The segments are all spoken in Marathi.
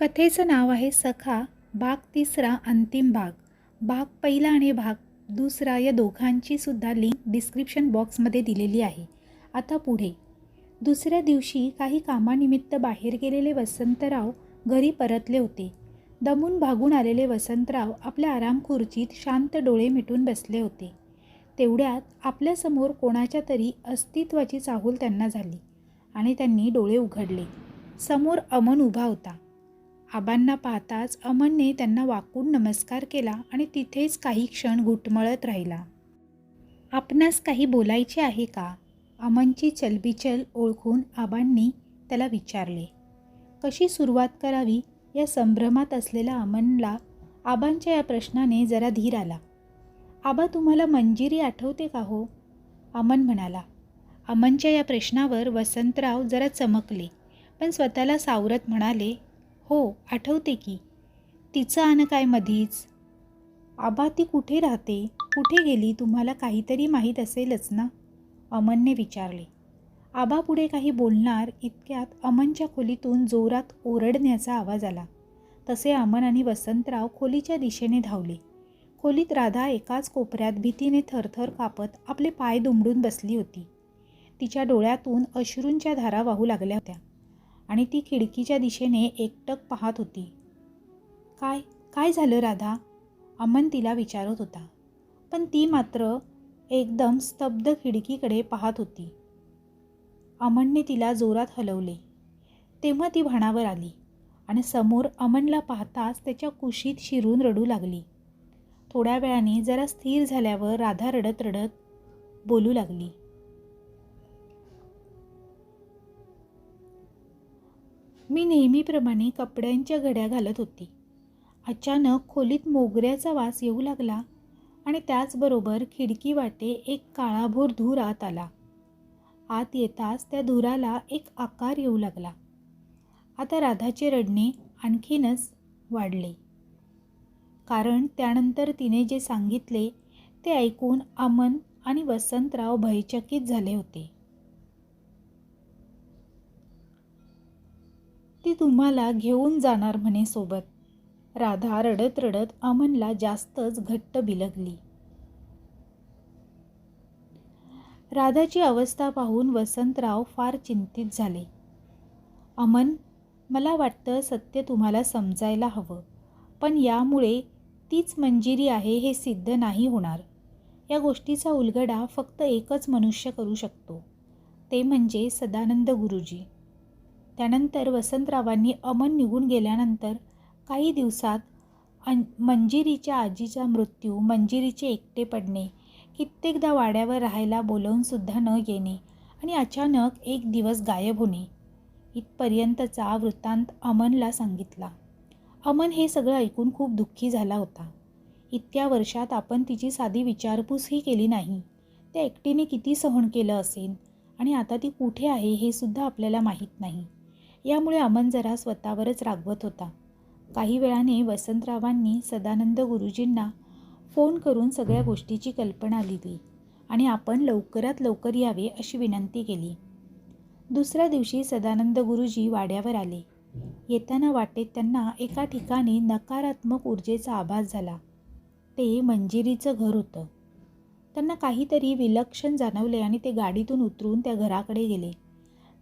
कथेचं नाव आहे सखा भाग तिसरा अंतिम भाग भाग पहिला आणि भाग दुसरा या दोघांची सुद्धा लिंक डिस्क्रिप्शन बॉक्समध्ये दिलेली आहे. आता पुढे. दुसऱ्या दिवशी काही कामानिमित्त बाहेर गेलेले वसंतराव घरी परतले होते. दमून भागून आलेले वसंतराव आपल्या आरामखुर्चीत शांत डोळे मिटून बसले होते. तेवढ्यात आपल्यासमोर कोणाच्या तरी अस्तित्वाची चाहूल त्यांना झाली आणि त्यांनी डोळे उघडले. समोर अमन उभा होता. आबांना पाहताच अमनने त्यांना वाकून नमस्कार केला आणि तिथेच काही क्षण घुटमळत राहिला. आपणास काही बोलायचे आहे का? अमनची चलबिचल ओळखून आबांनी त्याला विचारले. कशी सुरुवात करावी? या संभ्रमात असलेला अमनला आबांच्या या प्रश्नाने जरा धीर आला. आबा तुम्हाला मंजिरी आठवते का हो? अमन म्हणाला. अमनच्या या प्रश्नावर वसंतराव जरा चमकले पण स्वतःला सावरत म्हणाले हो आठवते की. तिचं आण काय मधीच? आबा ती कुठे राहते? कुठे गेली? तुम्हाला काहीतरी माहीत असेलच ना? अमनने विचारले. आबा पुढे काही बोलणार इतक्यात अमनच्या खोलीतून जोरात ओरडण्याचा आवाज आला. तसे अमन आणि वसंतराव खोलीच्या दिशेने धावले. खोलीत राधा एकाच कोपऱ्यात भीतीने थरथर कापत आपले पाय दुमडून बसली होती. तिच्या डोळ्यातून अश्रूंच्या धारा वाहू लागल्या होत्या. आणि ती खिडकीच्या दिशेने एकटक पाहत होती. काय काय झालं राधा? अमन तिला विचारत होता. पण ती मात्र एकदम स्तब्ध खिडकीकडे पाहत होती. अमनने तिला जोरात हलवले. तेव्हा ती भाणावर आली आणि समोर अमनला पाहताच त्याच्या कुशीत शिरून रडू लागली. थोड्या वेळाने जरा स्थिर झाल्यावर राधा रडत रडत बोलू लागली. मी नेहमीप्रमाणे कपड्यांच्या घड्या घालत होती. अचानक खोलीत मोगऱ्याचा वास येऊ लागला आणि त्याचबरोबर खिडकी वाटे एक काळाभोर धूर आत आला. आत येताच त्या धुराला एक आकार येऊ लागला. आता राधाचे रडणे आणखीनच वाढले. कारण त्यानंतर तिने जे सांगितले ते ऐकून अमन आणि वसंतराव भयचकित झाले होते. ती तुम्हाला घेऊन जाणार म्हणे सोबत. राधा रडत रडत अमनला जास्तच घट्ट बिलगली. राधाची अवस्था पाहून वसंतराव फार चिंतित झाले. अमन मला वाटतं सत्य तुम्हाला समजायला हवं पण यामुळे तीच मंजिरी आहे हे सिद्ध नाही होणार. या गोष्टीचा उलगडा फक्त एकच मनुष्य करू शकतो ते म्हणजे सदानंद गुरुजी. त्यानंतर वसंतरावांनी अमन निघून गेल्यानंतर काही दिवसात अन मंजिरीच्या आजीचा मृत्यू मंजिरीचे एकटे पडणे कित्येकदा वाड्यावर राहायला बोलवूनसुद्धा न येणे आणि अचानक एक दिवस गायब होणे इथपर्यंतचा वृत्तांत अमनला सांगितला. अमन हे सगळं ऐकून खूप दुःखी झाला होता. इतक्या वर्षात आपण तिची साधी विचारपूसही केली नाही. त्या एकटीने किती सहन केलं असेल आणि आता ती कुठे आहे हे सुद्धा आपल्याला माहीत नाही. यामुळे अमन जरा स्वतःवरच रागवत होता. काही वेळाने वसंतरावांनी सदानंद गुरुजींना फोन करून सगळ्या गोष्टीची कल्पना दिली आणि आपण लवकरात लवकर यावे अशी विनंती केली. दुसऱ्या दिवशी सदानंद गुरुजी वाड्यावर आले. येताना वाटेत त्यांना एका ठिकाणी नकारात्मक ऊर्जेचा आभास झाला. ते मंजिरीचं घर होतं. त्यांना काहीतरी विलक्षण जाणवले आणि ते गाडीतून उतरून त्या घराकडे गेले.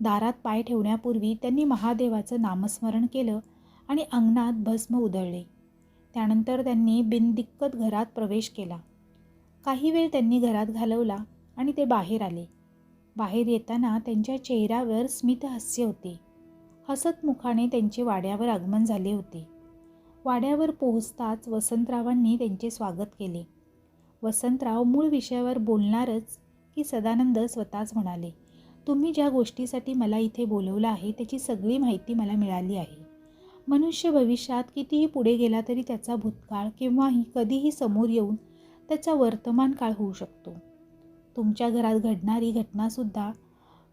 दारात पाय ठेवण्यापूर्वी त्यांनी महादेवाचं नामस्मरण केलं आणि अंगणात भस्म उधळले. त्यानंतर त्यांनी बिनदिक्कत घरात प्रवेश केला. काही वेळ त्यांनी घरात घालवला आणि ते बाहेर आले. बाहेर येताना त्यांच्या चेहऱ्यावर स्मितहास्य होते. हसत मुखाने त्यांचे वाड्यावर आगमन झाले होते. वाड्यावर पोहोचताच वसंतरावांनी त्यांचे स्वागत केले. वसंतराव मूळ विषयावर बोलणारच की सदानंद स्वतःच म्हणाले तुम्ही ज्या गोष्टीसाठी मला इथे बोलवलं आहे त्याची सगळी माहिती मला मिळाली आहे. मनुष्य भविष्यात कितीही पुढे गेला तरी त्याचा भूतकाळ केव्हाही कधीही समोर येऊन त्याचा वर्तमान काळ होऊ शकतो. तुमच्या घरात घडणारी घटनासुद्धा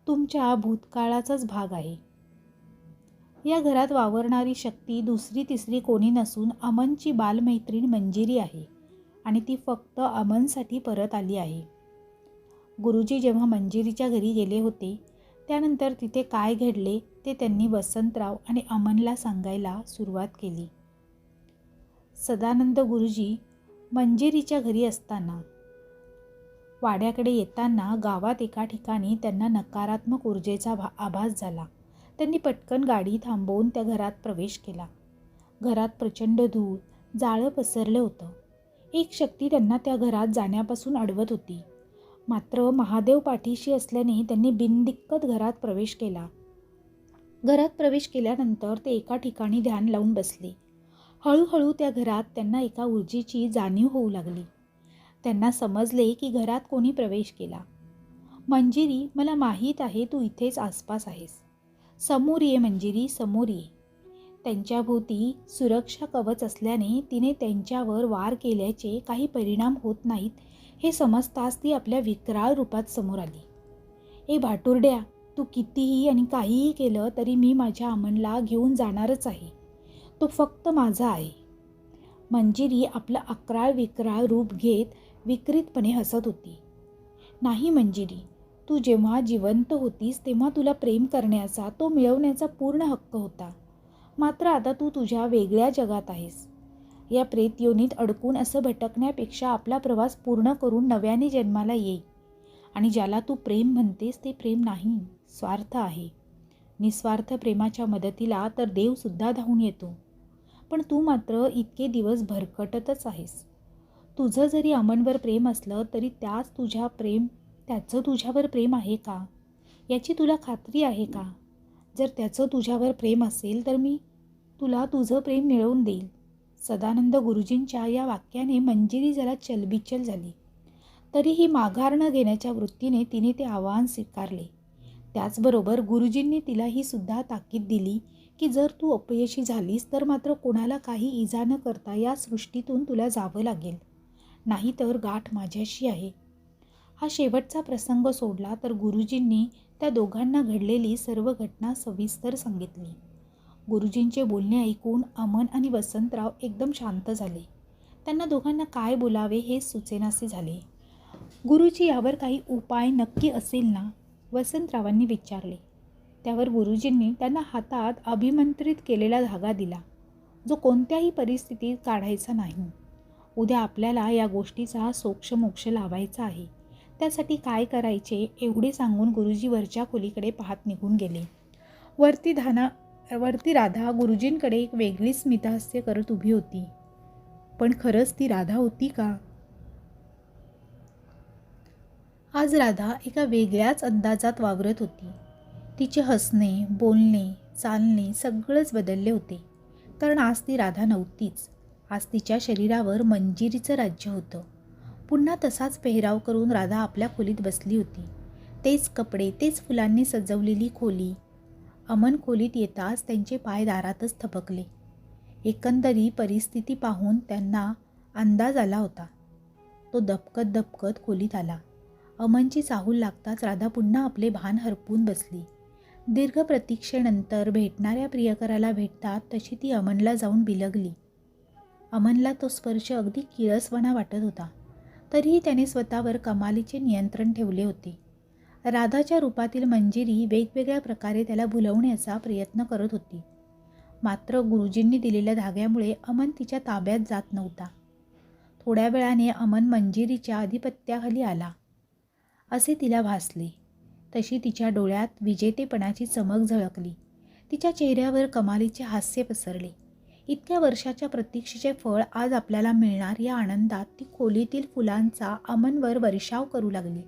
तुमच्या भूतकाळाचाच भाग आहे. या घरात वावरणारी शक्ती दुसरी तिसरी कोणी नसून अमनची बालमैत्रीण मंजिरी आहे आणि ती फक्त अमनसाठी परत आली आहे. गुरुजी जेव्हा मंजिरीच्या घरी गेले होते त्यानंतर तिथे काय घडले ते त्यांनी वसंतराव आणि अमनला सांगायला सुरुवात केली. सदानंद गुरुजी मंजिरीच्या घरी असताना वाड्याकडे येताना गावात एका ठिकाणी त्यांना नकारात्मक ऊर्जेचा भा आभास झाला. त्यांनी पटकन गाडी थांबवून त्या घरात प्रवेश केला. घरात प्रचंड धूळ जाळं पसरलं होतं. एक शक्ती त्यांना त्या घरात जाण्यापासून अडवत होती. मात्र महादेव पाठीशी असल्याने त्यांनी बिनदिक्कत घरात प्रवेश केला. घरात प्रवेश केल्यानंतर ते एका ठिकाणी ध्यान लावून बसले. हळूहळू त्या घरात त्यांना एका ऊर्जेची जाणीव होऊ लागली. त्यांना समजले की घरात कोणी प्रवेश केला. मंजिरी मला माहीत आहे तू इथेच आसपास आहेस. समोर ये मंजिरी समोर ये. त्यांच्याभोवती सुरक्षा कवच असल्याने तिने त्यांच्यावर वार केल्याचे काही परिणाम होत नाहीत हे समजताच ती आपल्या विक्राळ रूपात समोर आली. ए भाटुर्ड्या तू कितीही आणि काहीही केलं तरी मी माझ्या अमनला घेऊन जाणारच आहे. तो फक्त माझा आहे. मंजिरी आपलं अकराळ विकराळ रूप घेत विकृतपणे हसत होती. नाही मंजिरी तू जेव्हा जिवंत होतीस तेव्हा तुला प्रेम करण्याचा तो मिळवण्याचा पूर्ण हक्क होता. मात्र आता तू तुझ्या वेगळ्या जगात आहेस. या प्रेतयोनीत अडकून असं भटकण्यापेक्षा आपला प्रवास पूर्ण करून नव्याने जन्माला ये आणि ज्याला तू प्रेम म्हणतेस ते प्रेम नाही स्वार्थ आहे. निस्वार्थ प्रेमाच्या मदतीला तर देवसुद्धा धावून येतो. पण तू मात्र इतके दिवस भरकटतच आहेस. तुझं जरी अमनवर प्रेम असलं तरी त्याच तुझ्या प्रेम त्याचं तुझ्यावर प्रेम आहे का? याची तुला खात्री आहे का? जर त्याचं तुझ्यावर प्रेम असेल तर मी तुला तुझं प्रेम मिळवून देईल. सदानंद गुरुजींच्या या वाक्याने मंजिरी जरा चलबिचल झाली. तरीही माघार न घेण्याच्या वृत्तीने तिने ते आव्हान स्वीकारले. त्याचबरोबर गुरुजींनी तिला ही सुद्धा ताकीद दिली की जर तू अपयशी झालीस तर मात्र कोणाला काही इजा न करता या सृष्टीतून तुला जावं लागेल. नाहीतर गाठ माझ्याशी आहे. हा शेवटचा प्रसंग सोडला तर गुरुजींनी त्या दोघांना घडलेली सर्व घटना सविस्तर सांगितली. गुरुजींचे बोलणे ऐकून अमन आणि वसंतराव एकदम शांत झाले. त्यांना दोघांना काय बोलावे हे सुचेनासे झाले. गुरुजी यावर काही उपाय नक्की असेल ना? वसंतरावांनी विचारले. त्यावर गुरुजींनी त्यांना हातात अभिमंत्रित केलेला धागा दिला. जो कोणत्याही परिस्थितीत काढायचा नाही. उद्या आपल्याला या गोष्टीचा सोक्षमोक्ष लावायचा आहे. त्यासाठी काय करायचे एवढे सांगून गुरुजी वरच्या खोलीकडे पाहत निघून गेले. वरती धाना वरती राधा गुरुजींकडे एक वेगळी स्मितहास्य करत उभी होती. पण खरंच ती राधा होती का? आज राधा एका वेगळ्याच अंदाजात वावरत होती. तिचे हसणे बोलणे चालणे सगळंच बदलले होते. कारण आज ती राधा नव्हतीच. आज तिच्या शरीरावर मंजिरीचं राज्य होतं. पुन्हा तसाच पेहराव करून राधा आपल्या खोलीत बसली होती. तेच कपडे तेच फुलांनी सजवलेली खोली अमन खोलीत येताच त्यांचे पाय दारातच थपकले. एकंदरी परिस्थिती पाहून त्यांना अंदाज आला होता. तो दपकत दपकत खोलीत आला. अमनची चाहूल लागताच राधा पुन्हा आपले भान हरपून बसली. दीर्घ प्रतीक्षेनंतर भेटणाऱ्या प्रियकराला भेटतात तशी ती अमनला जाऊन बिलगली. अमनला तो स्पर्श अगदी किळसवणा वाटत होता. तरीही त्याने स्वतःवर कमालीचे नियंत्रण ठेवले होते. राधाच्या रूपातील मंजिरी वेगवेगळ्या प्रकारे त्याला भुलवण्याचा प्रयत्न करत होती. मात्र गुरुजींनी दिलेल्या धाग्यामुळे अमन तिच्या ताब्यात जात नव्हता. थोड्या वेळाने अमन मंजिरीच्या अधिपत्याखाली आला. असे तिला भासले. तशी तिच्या डोळ्यात विजेतेपणाची चमक झळकली. तिच्या चेहऱ्यावर कमालीचे हास्य पसरले. इतक्या वर्षाच्या प्रतीक्षेचे फळ आज आपल्याला मिळणार या आनंदात ती खोलीतील फुलांचा अमनवर वर्षाव करू लागली.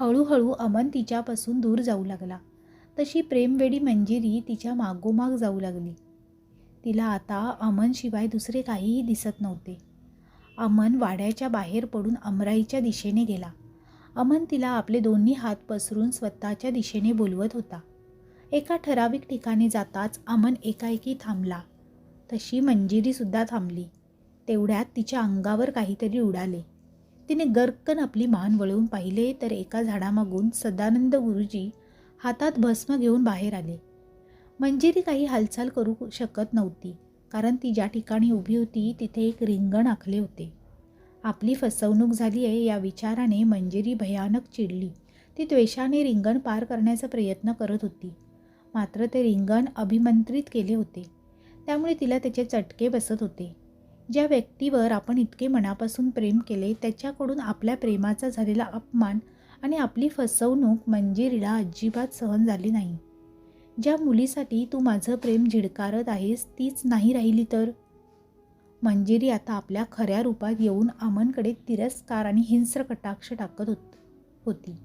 हळूहळू अमन तिच्यापासून दूर जाऊ लागला. तशी प्रेमवेडी मंजिरी तिच्या मागोमाग जाऊ लागली. तिला आता अमनशिवाय दुसरे काहीही दिसत नव्हते. अमन वाड्याच्या बाहेर पडून अमराईच्या दिशेने गेला. अमन तिला आपले दोन्ही हात पसरून स्वतःच्या दिशेने बोलवत होता. एका ठराविक ठिकाणी जाताच अमन एकाएकी थांबला. तशी मंजिरीसुद्धा थांबली. तेवढ्यात तिच्या अंगावर काहीतरी उडाले. तिने गर्कन आपली मान वळवून पाहिले तर एका झाडामागून सदानंद गुरुजी हातात भस्म घेऊन बाहेर आले. मंजिरी काही हालचाल करू शकत नव्हती कारण ती ज्या ठिकाणी उभी होती तिथे एक रिंगण आखले होते. आपली फसवणूक झाली आहे या विचाराने मंजिरी भयानक चिडली. ती द्वेषाने रिंगण पार करण्याचा प्रयत्न करत होती. मात्र ते रिंगण अभिमंत्रित केले होते. त्यामुळे तिला त्याचे चटके बसत होते. ज्या व्यक्तीवर आपण इतके मनापासून प्रेम केले त्याच्याकडून आपल्या प्रेमाचा झालेला अपमान आणि आपली फसवणूक म्हणजे मंजिरीला अजिबात सहन झाली नाही. ज्या मुलीसाठी तू माझं प्रेम झिडकारत आहेस तीच नाही राहिली तर? म्हणजे मंजिरी आता आपल्या खऱ्या रूपात येऊन अमनकडे तिरस्कार आणि हिंस्र कटाक्ष टाकत होत होती.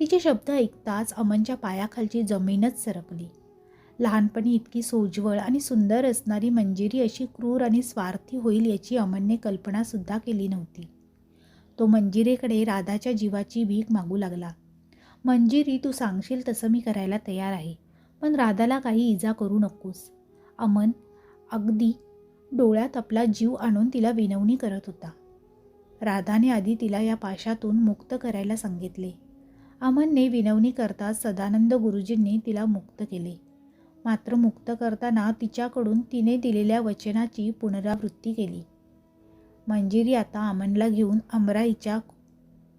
तिचे शब्द ऐकताच अमनच्या पायाखालची जमीनच सरकली. लहानपणी इतकी सोज्वळ आणि सुंदर असणारी मंजिरी अशी क्रूर आणि स्वार्थी होईल याची अमनने कल्पनासुद्धा केली नव्हती. तो मंजिरेकडे राधाच्या जीवाची भीक मागू लागला. मंजिरी तू सांगशील तसं मी करायला तयार आहे पण राधाला काही इजा करू नकोस. अमन अगदी डोळ्यात आपला जीव आणून तिला विनवणी करत होता. राधाने आधी तिला या पाशातून मुक्त करायला सांगितले. अमनने विनवणी करता सदानंद गुरुजींनी तिला मुक्त केले. मात्र मुक्त करताना तिच्याकडून तिने दिलेल्या वचनाची पुनरावृत्ती केली. मंजिरी आता अमनला घेऊन अमराईच्या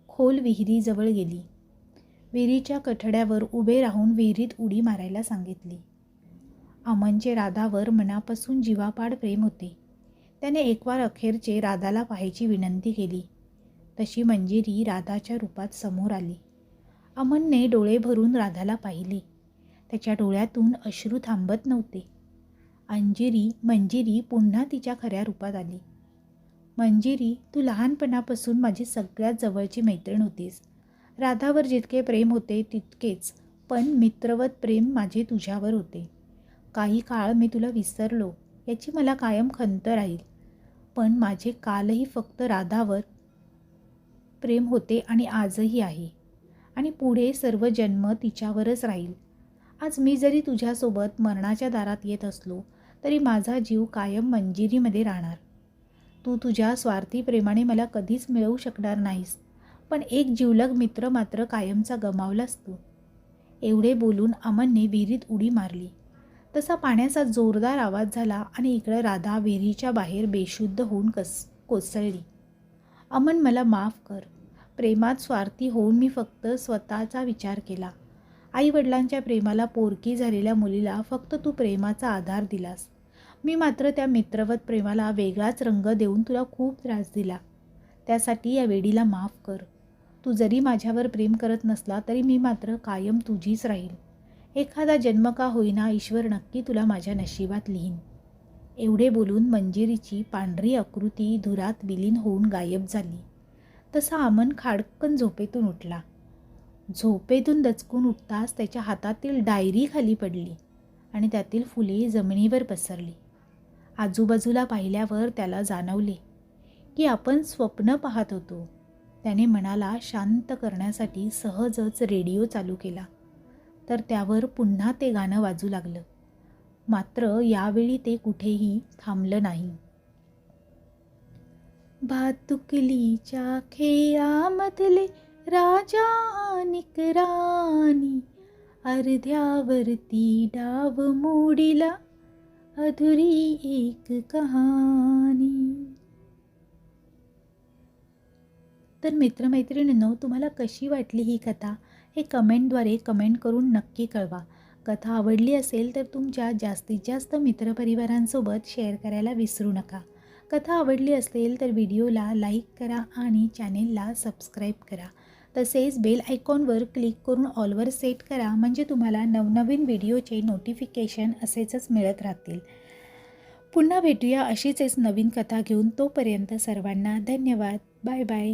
खोल विहिरीजवळ गेली. विहिरीच्या कठड्यावर उभे राहून विहिरीत उडी मारायला सांगितली. अमनचे राधावर मनापासून जीवापाड प्रेम होते. त्याने एकवार अखेरचे राधाला पाहायची विनंती केली. तशी मंजिरी राधाच्या रूपात समोर आली. अमनने डोळे भरून राधाला पाहिले. त्याच्या डोळ्यातून अश्रू थांबत नव्हते. अंजिरी मंजिरी पुन्हा तिच्या खऱ्या रूपात आली. मंजिरी तू लहानपणापासून माझी सगळ्यात जवळची मैत्रीण होतीस. राधावर जितके प्रेम होते तितकेच पण मित्रवत प्रेम माझे तुझ्यावर होते. काही काळ मी तुला विसरलो याची मला कायम खंत राहील. पण माझे कालही फक्त राधावर प्रेम होते आणि आजही आहे. आणि पुढे सर्व जन्म तिच्यावरच राहील. आज मी जरी तुझ्यासोबत मरणाच्या दारात येत असलो तरी माझा जीव कायम मंजिरीमध्ये राहणार. तू तुझ्या स्वार्थी प्रेमाने मला कधीच मिळवू शकणार नाहीस पण एक जिवलग मित्र मात्र कायमचा गमावलास तू एवढे बोलून अमनने विहिरीत उडी मारली. तसा पाण्याचा जोरदार आवाज झाला आणि इकडं राधा विहिरीच्या बाहेर बेशुद्ध होऊन कस कोसळली. अमन मला माफ कर. प्रेमात स्वार्थी होऊन मी फक्त स्वतःचा विचार केला. आईवडिलांच्या प्रेमाला पोरकी झालेल्या मुलीला फक्त तू प्रेमाचा आधार दिलास. मी मात्र त्या मित्रवत प्रेमाला वेगळाच रंग देऊन तुला खूप त्रास दिला. त्यासाठी या वेडीला माफ कर. तू जरी माझ्यावर प्रेम करत नसला तरी मी मात्र कायम तुझीच राहील एखादा जन्म का होईना ईश्वर नक्की तुला माझ्या नशिबात लिहीन. एवढे बोलून मंजिरीची पांढरी आकृती धुरात विलीन होऊन गायब झाली. तसा अमन खाडकन झोपेतून उठला. झोपेतून दचकून उठताच त्याच्या हातातील डायरी खाली पडली आणि त्यातील फुले जमिनीवर पसरली. आजूबाजूला पाहिल्यावर त्याला जाणवले की आपण स्वप्न पाहत होतो. त्याने मनाला शांत करण्यासाठी सहजच रेडिओ चालू केला. तर त्यावर पुन्हा ते गाणं वाजू लागलं. मात्र यावेळी ते कुठेही थांबलं नाही. भातुकलीच्या खेळामधले राजा आणि राणी अर्ध्यावरती डाव मोडीला अधुरी एक कहाणी. तर मित्रमैत्रिणींनो तुम्हाला कशी वाटली ही कथा? हे कमेंटद्वारे कमेंट करून नक्की कळवा. कथा आवडली असेल तर तुमच्या जास्तीत जास्त मित्रपरिवारांसोबत शेअर करायला विसरू नका. कथा आवडली असेल तर व्हिडिओला लाईक करा आणि चॅनेलला सबस्क्राईब करा. तसेच बेल आयकॉनवर क्लिक करून ऑलवर सेट करा म्हणजे तुम्हाला नवनवीन व्हिडिओचे नोटिफिकेशन असेच मिळत राहतील. पुन्हा भेटूया अशीच नवीन कथा घेऊन तोपर्यंत सर्वांना धन्यवाद. Bye bye.